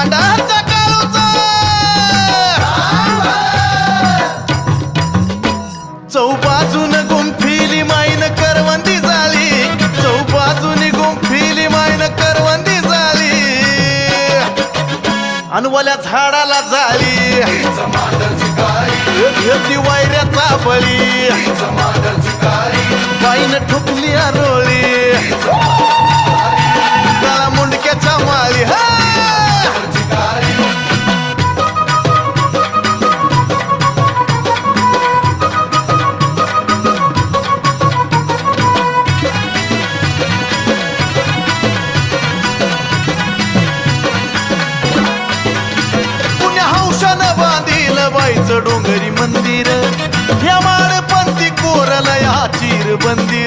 मांडाचा काळूचा. चौबाजून गुंफिली माईन करवंदी झाली. चौबाजून गुंफिली माईन करवंदी झाली. अनवल्या झाडाला झाली. घेतली वायऱ्याचा बळी बाईन ठोकली डोंगरी मंदिर. या माळपंथी कोरल या चिर बंदिर